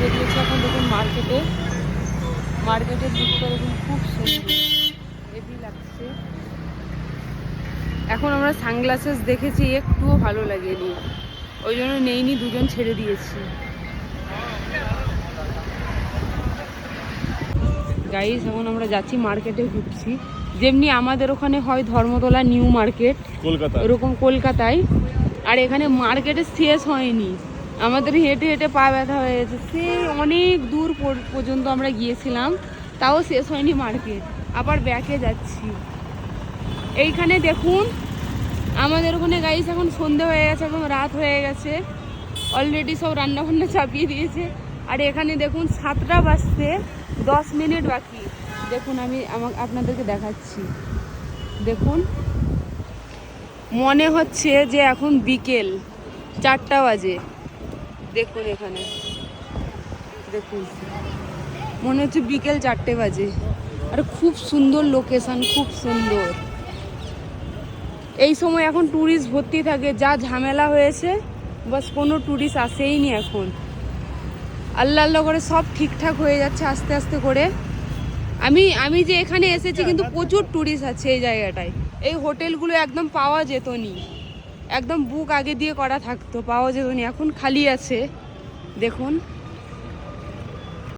বেরিয়েছি এখন দেখুন মার্কেটে। মার্কেটের দিকটা দেখুন খুব সুন্দর। হেভি লাগছে। এখন আমরা সানগ্লাসেস দেখেছি একটুও ভালো লাগেনি। ওই জন্য নেইনি দুজন ছেড়ে দিয়েছি। গাইস এখন আমরা যাচ্ছি মার্কেটে ঘুরছি যেমনি আমাদের ওখানে হয় ধর্মতলা নিউ মার্কেট। কলকাতা এরকম কলকাতায়। আর এখানে মার্কেটে শেষ হয়নি। আমাদের হেঁটে হেঁটে পা ব্যথা হয়ে গেছে। সে অনেক দূর পর- পর্যন্ত আমরা গিয়েছিলাম, তাও শেষ হয়নি মার্কেট। আবার ব্যাকে যাচ্ছি। এইখানে দেখুন, আমাদের ওখানে গাইস এখন সন্ধে হয়ে গেছে, এখন রাত হয়ে গেছে। অলরেডি সব রান্না বান্না চাপিয়ে দিয়েছে। আর এখানে দেখুন, সাতটা বাজতে দশ মিনিট বাকি। দেখুন, আমি আমা- আপনাদেরকে দেখাচ্ছি। দেখুন, মনে হচ্ছে যে এখন বিকেল, চারটা বাজে। দেখুন এখানে। দেখুন। মনে হচ্ছে বিকেল চারটে বাজে। আর খুব সুন্দর লোকেশন খুব সুন্দর। এই সময় এখন ট্যুরিস্ট ভর্তি থাকে, যা ঝামেলা হয়েছে, বাস কোনো ট্যুরিস্ট আসেই নি এখন। আল্লাহ আল্লাহ করে সব ঠিকঠাক হয়ে যাচ্ছে আস্তে আস্তে করে। আমি আমি যে এখানে এসেছি, কিন্তু প্রচুর ট্যুরিস্ট আছে এই জায়গাটায়। এই হোটেলগুলো একদম পাওয়া যেত নি একদম বুক আগে দিয়ে করা থাকতো পাওয়া যেত এখন খালি আছে। দেখুন।